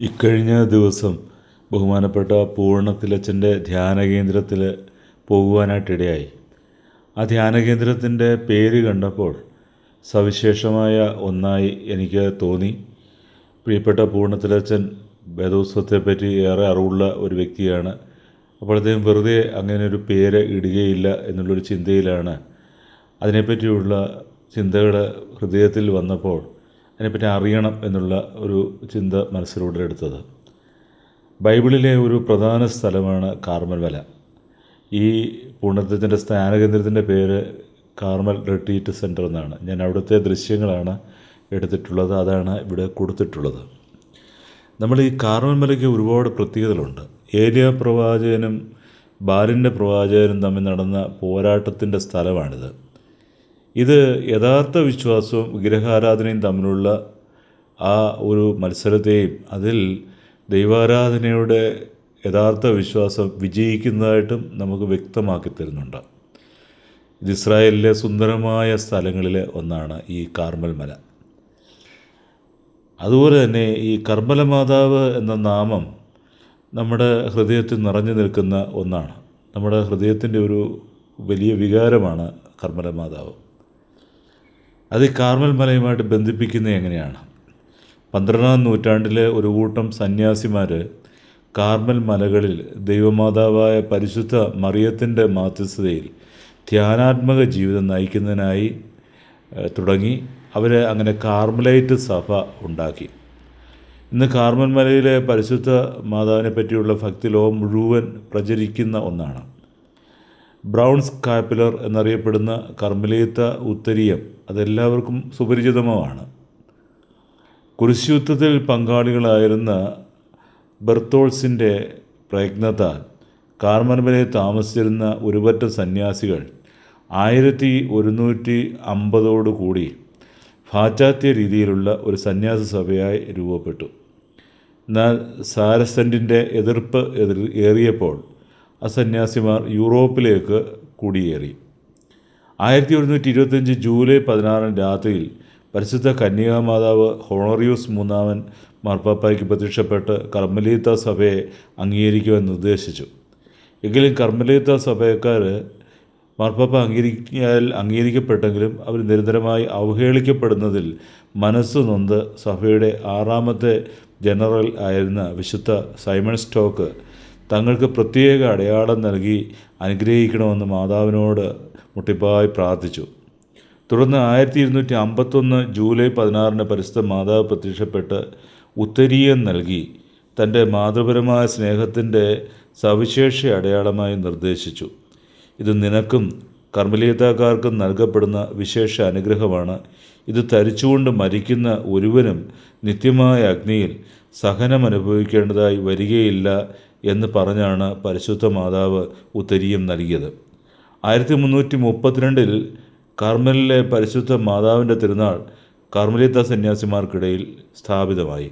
ഇക്കഴിഞ്ഞ ദിവസം ബഹുമാനപ്പെട്ട പൂർണത്തിലച്ചന്റെ ധ്യാന കേന്ദ്രത്തിൽ പോകുവാനായിട്ടിടയായി. ആ ധ്യാന കേന്ദ്രത്തിന്റെ പേര് കണ്ടപ്പോൾ സവിശേഷമായ ഒന്നായി എനിക്ക് തോന്നി. പ്രിയപ്പെട്ട പൂർണത്തിലച്ചൻ വേദോത്സവത്തെപ്പറ്റി ഏറെ അറിവുള്ള ഒരു വ്യക്തിയാണ്. അപ്പോൾ അദ്ദേഹം വെറുതെ അങ്ങനെ ഒരു പേര് ഇടുകയില്ല എന്നുള്ളൊരു ചിന്തയിലാണ്. അതിനെപ്പറ്റിയുള്ള ചിന്തകൾ ഹൃദയത്തിൽ വന്നപ്പോൾ അതിനെപ്പറ്റി അറിയണം എന്നുള്ള ഒരു ചിന്ത മനസ്സിലൂടെ എടുത്തത്. ബൈബിളിലെ ഒരു പ്രധാന സ്ഥലമാണ് കാർമൽ മല ഈ പൂർണത്തിന്റെ സ്ഥാനകേന്ദ്രത്തിന്റെ പേര് കാർമൽ റിട്രീറ്റ് സെന്റർ എന്നാണ്. ഞാൻ അവിടുത്തെ ദൃശ്യങ്ങളാണ് എടുത്തിട്ടുള്ളത് അതാണ് ഇവിടെ കൊടുത്തിട്ടുള്ളത്. നമ്മൾ ഈ കാർമൽ മലയ്ക്ക് ഒരുപാട് പ്രത്യേകതകളുണ്ട്. ഏലിയ പ്രവാചകനും ബാലിന്റെ പ്രവാചകനും തമ്മിൽ നടന്ന പോരാട്ടത്തിന്റെ സ്ഥലമാണിത്. ഇത് യഥാർത്ഥ വിശ്വാസവും വിഗ്രഹാരാധനയും തമ്മിലുള്ള ആ ഒരു മത്സരത്തെയും അതിൽ ദൈവാരാധനയുടെ യഥാർത്ഥ വിശ്വാസം വിജയിക്കുന്നതായിട്ടും നമുക്ക് വ്യക്തമാക്കി തരുന്നുണ്ട്. ഇത് ഇസ്രായേലിലെ സുന്ദരമായ സ്ഥലങ്ങളിലെ ഒന്നാണ് ഈ കാർമൽ മല. അതുപോലെ തന്നെ ഈ കർമ്മല മാതാവ് എന്ന നാമം നമ്മുടെ ഹൃദയത്തിൽ നിറഞ്ഞു നിൽക്കുന്ന ഒന്നാണ്. നമ്മുടെ ഹൃദയത്തിന്റെ ഒരു വലിയ വികാരമാണ് കർമ്മല മാതാവ്. അത് കാർമൽ മലയുമായിട്ട് ബന്ധിപ്പിക്കുന്നത് എങ്ങനെയാണ്? പന്ത്രണ്ടാം നൂറ്റാണ്ടിലെ ഒരു കൂട്ടം സന്യാസിമാർ കാർമൽ മലകളിൽ ദൈവമാതാവായ പരിശുദ്ധ മറിയത്തിന്റെ മാധ്യസ്ഥതയിൽ ധ്യാനാത്മക ജീവിതം നയിക്കുന്നതിനായി തുടങ്ങി. അവർ അങ്ങനെ കാർമലൈറ്റ് സഭ ഉണ്ടാക്കി. ഇന്ന് കാർമൽ മലയിലെ പരിശുദ്ധ മാതാവിനെ പറ്റിയുള്ള ഭക്തി ലോകം മുഴുവൻ പ്രചരിക്കുന്ന ഒന്നാണ്. ബ്രൗൺ സ്കാപ്പുലർ എന്നറിയപ്പെടുന്ന കർമ്മലീത്ത ഉത്തരീയം അതെല്ലാവർക്കും സുപരിചിതമാണ് കുരിശുയുദ്ധത്തിൽ പങ്കാളികളായിരുന്ന ബെർത്തോൾസിന്റെ പ്രയത്നത്താൽ കാർമൻബലയിൽ താമസിച്ചിരുന്ന ഒരുപറ്റ സന്യാസികൾ ആയിരത്തി ഒരുന്നൂറ്റി അമ്പതോടു കൂടി പാശ്ചാത്യ രീതിയിലുള്ള ഒരു സന്യാസ സഭയായി രൂപപ്പെട്ടു. എന്നാൽ സാരസെന്റിന്റെ എതിർപ്പ് എതിർ ഏറിയപ്പോൾ ആ സന്യാസിമാർ യൂറോപ്പിലേക്ക് കുടിയേറി. ആയിരത്തി ഒരുന്നൂറ്റി ഇരുപത്തഞ്ച് ജൂലൈ പതിനാറിന് രാത്രിയിൽ പരിശുദ്ധ കന്യകാമാതാവ് ഹോണറിയൂസ് മൂന്നാമൻ മാർപ്പാപ്പായ്ക്ക് പ്രത്യക്ഷപ്പെട്ട് കർമ്മലീത്ത സഭയെ അംഗീകരിക്കുവാൻ നിർദ്ദേശിച്ചു. എങ്കിലും കർമ്മലീത്ത സഭയക്കാർ മാർപ്പാപ്പ അംഗീകരിക്കാൻ അംഗീകരിക്കപ്പെട്ടെങ്കിലും അവർ നിരന്തരമായി അവഹേളിക്കപ്പെടുന്നതിൽ മനസ്സ് നൊന്ത് സഭയുടെ ആറാമത്തെ ജനറൽ ആയിരുന്ന വിശുദ്ധ സൈമൺ സ്റ്റോക്ക് തങ്ങൾക്ക് പ്രത്യേക അടയാളം നൽകി അനുഗ്രഹിക്കണമെന്ന് മാതാവിനോട് മുട്ടിപ്പായി പ്രാർത്ഥിച്ചു. തുടർന്ന് ആയിരത്തി ഇരുന്നൂറ്റി അമ്പത്തൊന്ന് ജൂലൈ പതിനാറിന് പരിശുദ്ധ മാതാവ് പ്രത്യക്ഷപ്പെട്ട് ഉത്തരീയം നൽകി. തന്റെ മാതൃപരമായ സ്നേഹത്തിന്റെ സവിശേഷ അടയാളമായി നിർദ്ദേശിച്ചു. ഇത് നിനക്കും കർമ്മലീയത്താക്കാർക്കും നൽകപ്പെടുന്ന വിശേഷ അനുഗ്രഹമാണ്. ഇത് തരിച്ചുകൊണ്ട് മരിക്കുന്ന ഒരുവനും നിത്യമായ അഗ്നിയിൽ സഹനം അനുഭവിക്കേണ്ടതായി വരികയില്ല എന്ന് പറഞ്ഞാണ് പരിശുദ്ധ മാതാവ് ഉത്തരീയം നൽകിയത്. ആയിരത്തി മുന്നൂറ്റി മുപ്പത്തിരണ്ടിൽ കാർമലിലെ പരിശുദ്ധ മാതാവിന്റെ തിരുനാൾ കാർമലീത്ത സന്യാസിമാർക്കിടയിൽ സ്ഥാപിതമായി.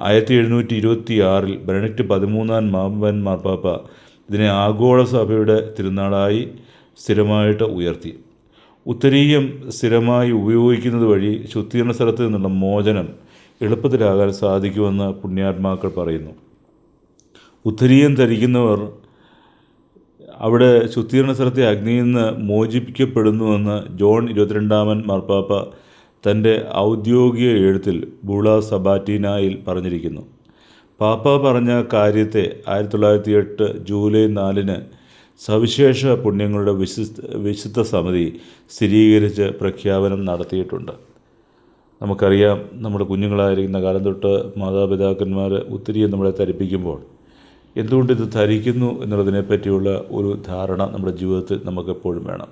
ആയിരത്തി എഴുന്നൂറ്റി ഇരുപത്തി ആറിൽ ബെനഡിക്റ്റ് പതിമൂന്നാം മാമ്പൻ മാർപ്പാപ്പ ഇതിനെ ആഗോള സഭയുടെ തിരുനാളായി സ്ഥിരമായിട്ട് ഉയർത്തി. ഉത്തരീയം സ്ഥിരമായി ഉപയോഗിക്കുന്നത് വഴി ശുദ്ധീകരണ സ്ഥലത്ത് നിന്നുള്ള മോചനം എളുപ്പത്തിലാകാൻ സാധിക്കുമെന്ന് പുണ്യാത്മാക്കൾ പറയുന്നു. ഉത്തരീയം ധരിക്കുന്നവർ അവിടെ ശുദ്ധീകരണ സ്ഥലത്തെ അഗ്നിയിൽ നിന്ന് മോചിപ്പിക്കപ്പെടുന്നുവെന്ന് ജോൺ ഇരുപത്തിരണ്ടാമൻ മാർപ്പാപ്പ തന്റെ ഔദ്യോഗിക എഴുത്തിൽ ബൂള സബാറ്റീനായിൽ പറഞ്ഞിരിക്കുന്നു. പാപ്പ പറഞ്ഞ കാര്യത്തെ ആയിരത്തി തൊള്ളായിരത്തി എട്ട് ജൂലൈ നാലിന് സവിശേഷ പുണ്യങ്ങളുടെ വിശുദ്ധ വിശുദ്ധ സമിതി സ്ഥിരീകരിച്ച് പ്രഖ്യാപനം നടത്തിയിട്ടുണ്ട്. നമുക്കറിയാം നമ്മുടെ കുഞ്ഞുങ്ങളായിരിക്കുന്ന കാലം തൊട്ട് മാതാപിതാക്കന്മാർ ഒത്തിരി നമ്മളെ ധരിപ്പിക്കുമ്പോൾ എന്തുകൊണ്ട് ഇത് ധരിക്കുന്നു എന്നുള്ളതിനെ പറ്റിയുള്ള ഒരു ധാരണ നമ്മുടെ ജീവിതത്തിൽ നമുക്കെപ്പോഴും വേണം.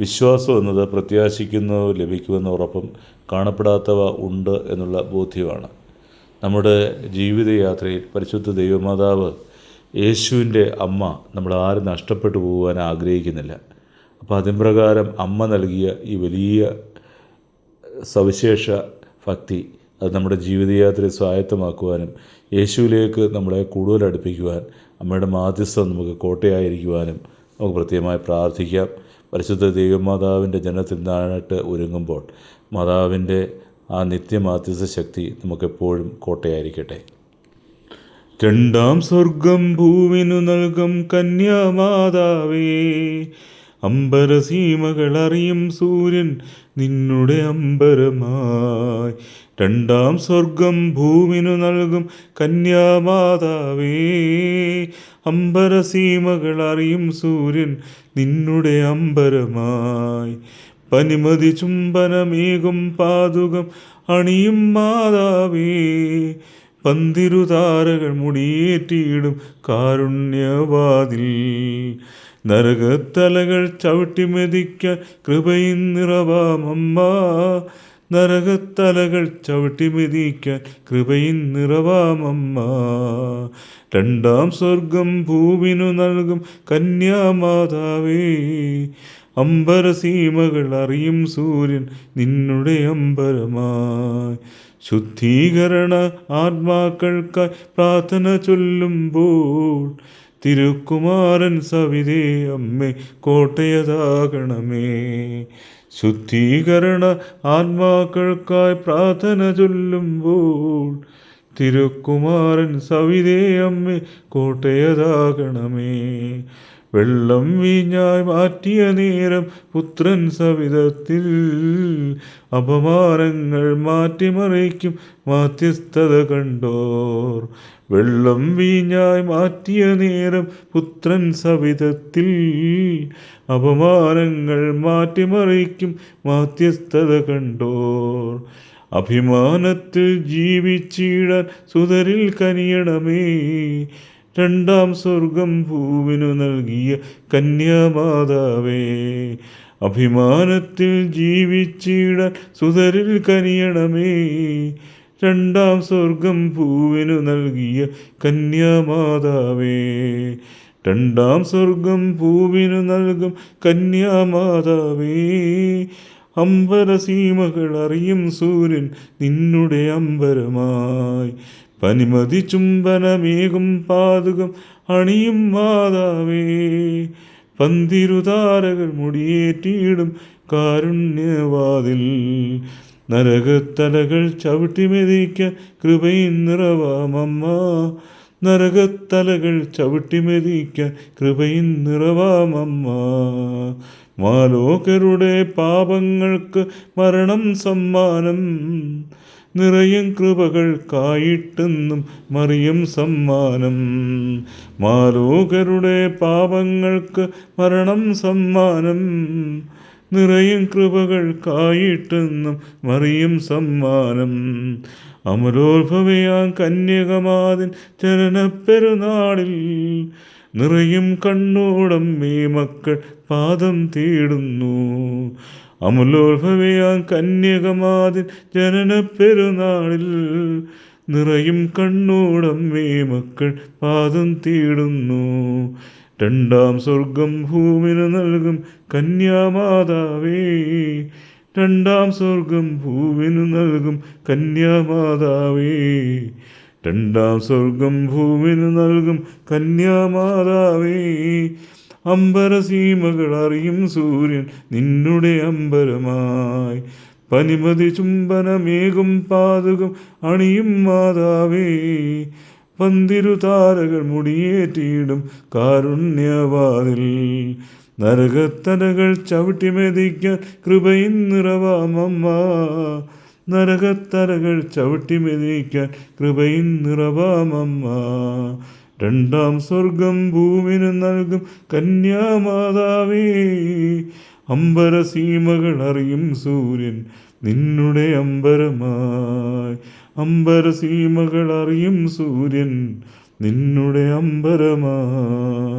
വിശ്വാസം എന്നത് പ്രത്യാശിക്കുന്നതോ ലഭിക്കുമെന്ന ഉറപ്പും കാണപ്പെടാത്തവ ഉണ്ട് എന്നുള്ള ബോധ്യമാണ്. നമ്മുടെ ജീവിതയാത്രയിൽ പരിശുദ്ധ ദൈവമാതാവ് യേശുവിന്റെ അമ്മ നമ്മൾ ആരും നഷ്ടപ്പെട്ടു പോകാൻ ആഗ്രഹിക്കുന്നില്ല. അപ്പോൾ അതിൻ പ്രകാരം അമ്മ നൽകിയ ഈ വലിയ സവിശേഷ ഭക്തി അത് നമ്മുടെ ജീവിതയാത്രയെ സ്വായത്തമാക്കുവാനും യേശുവിലേക്ക് നമ്മളെ കൂടുതൽ അടുപ്പിക്കുവാൻ അമ്മയുടെ മാധ്യസ്ഥം നമുക്ക് കോട്ടയായിരിക്കുവാനും നമുക്ക് പ്രത്യേകമായി പ്രാർത്ഥിക്കാം. പരിശുദ്ധ ദേവമാതാവിന്റെ ജനത്തിൽ നിന്നായിട്ട് ഒരുങ്ങുമ്പോൾ മാതാവിന്റെ ആ നിത്യമാധ്യസ്ഥ ശക്തി നമുക്കെപ്പോഴും കോട്ടയായിരിക്കട്ടെ. രണ്ടാം സ്വർഗം ഭൂമിനു നൽകും കന്യാമാതാവേ അമ്പരസീമകൾ അറിയും സൂര്യൻ നിന്നുടെ അമ്പരമായി. രണ്ടാം സ്വർഗം ഭൂമിനു നൽകും കന്യാമാതാവേ. അമ്പരസീമകൾ അറിയും സൂര്യൻ നിന്നുടെ അമ്പരമായി. പനിമതി ചുംബനമേകും പാതുകം അണിയും മാതാവേ. പന്തിരുതാരകൾ മുടിയേറ്റിയിടും കാരുണ്യവാതിൽ. നരകത്തലകൾ ചവിട്ടിമെതിക്കാൻ കൃപയും നിറവാമമ്മ നരകത്തലകൾ ചവിട്ടി മെതിക്കാൻ കൃപയിൻ നിറവാമമ്മ രണ്ടാം സ്വർഗം ഭൂവിനു നൽകും കന്യാമാതാവേ. അമ്പരസീമകൾ അറിയും സൂര്യൻ നിന്നുടെ അമ്പരമായി. ശുദ്ധീകരണ ആത്മാക്കൾക്കായി പ്രാർത്ഥന ചൊല്ലുമ്പോൾ തിരുക്കുമാരൻ സവിതേ അമ്മേ കോട്ടയതാകണമേ. ശുദ്ധീകരണ ആത്മാക്കൾക്കായി പ്രാർത്ഥന ചൊല്ലുമ്പോൾ തിരുക്കുമാരൻ സവിതേ അമ്മേ കോട്ടയതാകണമേ. വെള്ളം വീഞ്ഞായി മാറ്റിയ നേരം പുത്രൻ സവിധത്തിൽ അപമാനങ്ങൾ മാറ്റിമറിക്കും മാധ്യസ്ഥത കണ്ടോർ. വെള്ളം വീഞ്ഞായി മാറ്റിയ നേരം പുത്രൻ സവിധത്തിൽ അപമാനങ്ങൾ മാറ്റിമറിക്കും മാധ്യസ്ഥത കണ്ടോർ. അഭിമാനത്തിൽ ജീവിച്ചിടാൻ സുതരിൽ കനിയണമേ. രണ്ടാം സ്വർഗം ഭൂവിനു നൽകിയ കന്യാമാതാവേ അഭിമാനത്തിൽ ജീവിച്ചിടാൻ സുതരിൽ കനിയണമേ. രണ്ടാം സ്വർഗം ഭൂവിനു നൽകിയ കന്യാമാതാവേ രണ്ടാം സ്വർഗം ഭൂവിനു നൽകും കന്യാമാതാവേ. അമ്പരസീമകൾ അറിയും സൂര്യൻ നിന്നുടെ അമ്പരമായി. പനിമതി ചുംബനമേകും പാതുകം അണിയും മാതാവേ. പന്തിരുതാരകൾ മുടിയേറ്റിയിടും കാരുണ്യവാതിൽ. നരകത്തലകൾ ചവിട്ടിമെതിക്ക കൃപയിൻ നിറവാമമ്മ നരകത്തലകൾ ചവിട്ടിമെതിക്ക കൃപയിൻ നിറവാമമ്മ മാലോകരുടെ പാപങ്ങൾക്ക് മരണം സമ്മാനം. നിറയും കൃപകൾക്കായിട്ടെന്നും മറിയും സമ്മാനം. മാലോകരുടെ പാപങ്ങൾക്ക് മരണം സമ്മാനം. നിറയും കൃപകൾക്കായിട്ടെന്നും മറിയും സമ്മാനം. അമരോത്ഭവയാം കന്യകമാതിൻ ജനനപ്പെരുനാളിൽ നിറയും കണ്ണോടം മേ മക്കൾ പാദം തേടുന്നു. അമലോത്ഭവയാം കന്യകമാതിൻ ജനനപ്പെരുനാളിൽ നിറയും കണ്ണോടം ഈ മക്കൾ പാദം തേടുന്നു. രണ്ടാം സ്വർഗം ഭൂമിന് നൽകും കന്യാമാതാവേ. രണ്ടാം സ്വർഗം ഭൂവിനു നൽകും കന്യാമാതാവേ. രണ്ടാം സ്വർഗം ഭൂവിനു നൽകും കന്യാമാതാവേ. അമ്പരസീമകൾ അറിയും സൂര്യൻ നിന്നുടെ അമ്പരമായി. പനിമതി ചുംബനമേകും പാതകം അണിയും മാതാവേ. പന്തിരു താരകൾ മുടിയേറ്റിയിടും കാരുണ്യവാതിൽ. നരകത്തലകൾ ചവിട്ടിമെതിക്കാൻ കൃപയിൻ നിറവാമമ്മ നരകത്തലകൾ ചവിട്ടിമെതിക്കാൻ കൃപയിൻ നിറവാമമ്മ രണ്ടാം സ്വർഗം ഭൂമിന് നൽകും കന്യാമാതാവേ. അമ്പരസീമകൾ അറിയും സൂര്യൻ നിന്നുടെ അമ്പരമായി. അമ്പരസീമകൾ അറിയും സൂര്യൻ നിന്നുടെ അമ്പരമായി.